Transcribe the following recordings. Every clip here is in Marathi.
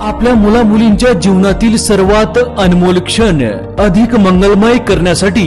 आपल्या मुला मुलींच्या जीवनातील सर्वात अनमोल क्षण अधिक मंगलमय करण्यासाठी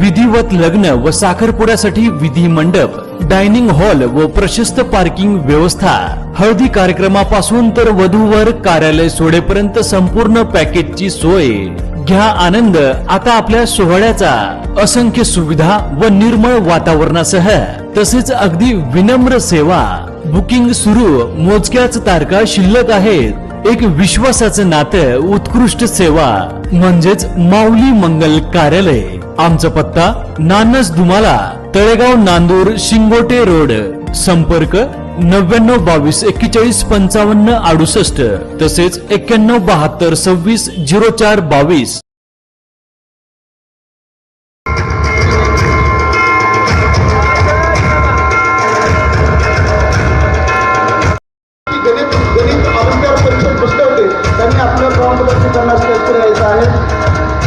विधिवत लग्न व साखरपुड्यासाठी विधी मंडप डायनिंग हॉल व प्रशस्त पार्किंग व्यवस्था. हळदी कार्यक्रमापासून तर वधूवर कार्यालय सोडेपर्यंत संपूर्ण पॅकेजची सोय. घ्या आनंद आता आपल्या सोहळ्याचा. असंख्य सुविधा व निर्मळ वातावरणासह तसेच अगदी विनम्र सेवा. बुकिंग सुरू मोजक्याच तारखा शिल्लक आहेत. एक विश्वासाचं नातं उत्कृष्ट सेवा. म्हणजेच माऊली मंगल कार्यालय. आमचा पत्ता नानस दुमाला तळेगाव नांदूर शिंगोटे रोड. संपर्क नव्याण्णव बावीस एक्केचाळीस पंचावन्न अडुसष्ट. तसेच एक्क्याण्णव बहात्तर सव्वीस झिरो चार बावीस. त्यांनी प्रमाणपत्र त्यांना आहे.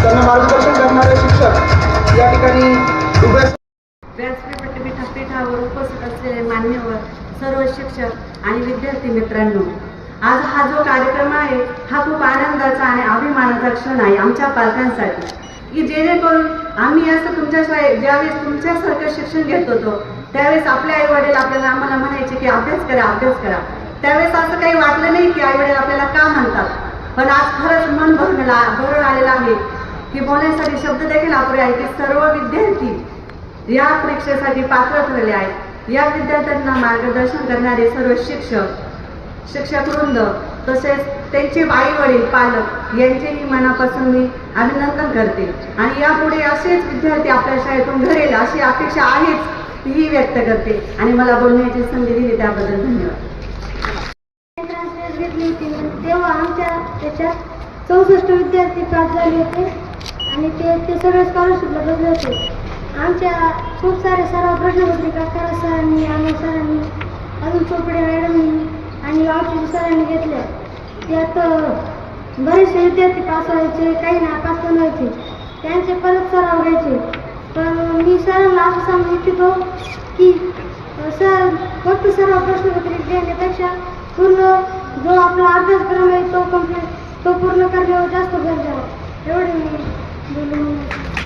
त्यांना मार्गदर्शन करणारे शिक्षक या ठिकाणी व्यासपीठ विद्यापीठावर उपस्थित असलेले मान्यवर सर्व शिक्षक आणि विद्यार्थी मित्रांनो आज हा जो कार्यक्रम आहे हा खूप आनंदाचा आणि अभिमानाचा क्षण आहे आमच्या पालकांसाठी. की जेणेकरून आम्ही असं तुमच्या शाळेत ज्यावेळेस तुमच्यासारखं शिक्षण घेत होतो त्यावेळेस आपले आई वडील आपल्याला आम्हाला म्हणायचे की अभ्यास करा अभ्यास करा. त्यावेळेस असं काही वाटलं नाही की आई वडील आपल्याला का म्हणतात. पण आज खरंच मन भरून भरून आलेलं आहे. हे बोलण्यासाठी शब्द देखील अपुरे आहे की सर्व विद्यार्थी या परीक्षेसाठी पात्र ठरले आहेत. या विद्यार्थ्यांना मार्गदर्शन करणारे सर्व शिक्षक शिक्षक वृंद तसेच त्यांचे आई वडील पालक यांचेही मनापासून मी अभिनंदन करते. आणि यापुढे असेच विद्यार्थी आपल्या शाळेतून घडेल अशी अपेक्षा आहेच ही व्यक्त करते. आणि मला बोलण्याची संधी दिली त्याबद्दल धन्यवाद. घेतली होती तेव्हा आमच्या त्याच्यात चौसष्ट विद्यार्थी पास झाले होते. आणि ते ते सगळे स्कॉलरशिपला बसले होते. आमच्या खूप सारे सर्व प्रश्नपत्रिका खरा सरांनी आम्ही सरांनी. अजून चोपडे मॅडमनी आणि औषधी सरांनी घेतल्या. त्यात बरेचसे विद्यार्थी पास व्हायचे काही नापास पण व्हायचे. त्यांचे परत सराव घ्यायचे. पण मी सरांना असं सांगू इच्छितो की सर फक्त सर्व प्रश्नपत्रिका घेण्यापेक्षा पूर्ण जो आपला अभ्यासक्रम आहे तो कंप्लीट तो पूर्ण करण्यावर जास्त भर द्यावा एवढे Dulong.